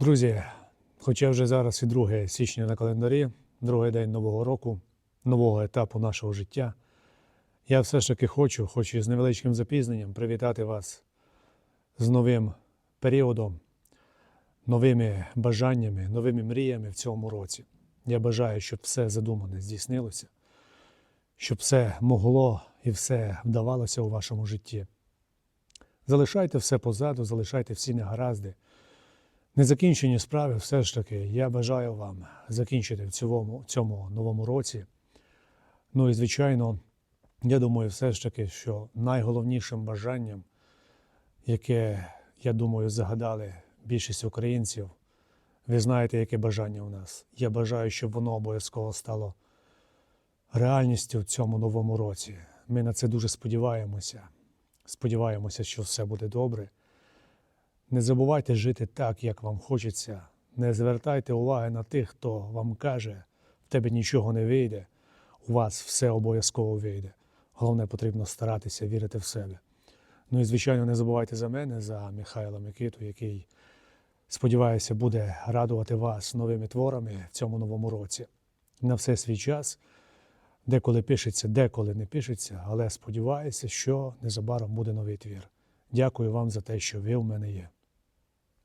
Друзі, хоча вже зараз і 2 січня на календарі, другий день нового року, нового етапу нашого життя, я все ж таки хочу, хоч і з невеличким запізненням, привітати вас з новим періодом, новими бажаннями, новими мріями в цьому році. Я бажаю, щоб все задумане здійснилося, щоб все могло і все вдавалося у вашому житті. Залишайте все позаду, залишайте всі негаразди. Незакінчені справи, все ж таки, я бажаю вам закінчити в цьому, цьому новому році. Ну і звичайно, я думаю, все ж таки, що найголовнішим бажанням, яке, я думаю, загадали більшість українців, ви знаєте, яке бажання у нас. Я бажаю, щоб воно обов'язково стало реальністю в цьому новому році. Ми на це дуже сподіваємося. Сподіваємося, що все буде добре. Не забувайте жити так, як вам хочеться. Не звертайте уваги на тих, хто вам каже, в тебе нічого не вийде, у вас все обов'язково вийде. Головне, потрібно старатися вірити в себе. Ну і, звичайно, не забувайте за мене, за Михайла Микиту, який, сподіваюся, буде радувати вас новими творами в цьому новому році. На все свій час, деколи пишеться, деколи не пишеться, але сподіваюся, що незабаром буде новий твір. Дякую вам за те, що ви в мене є.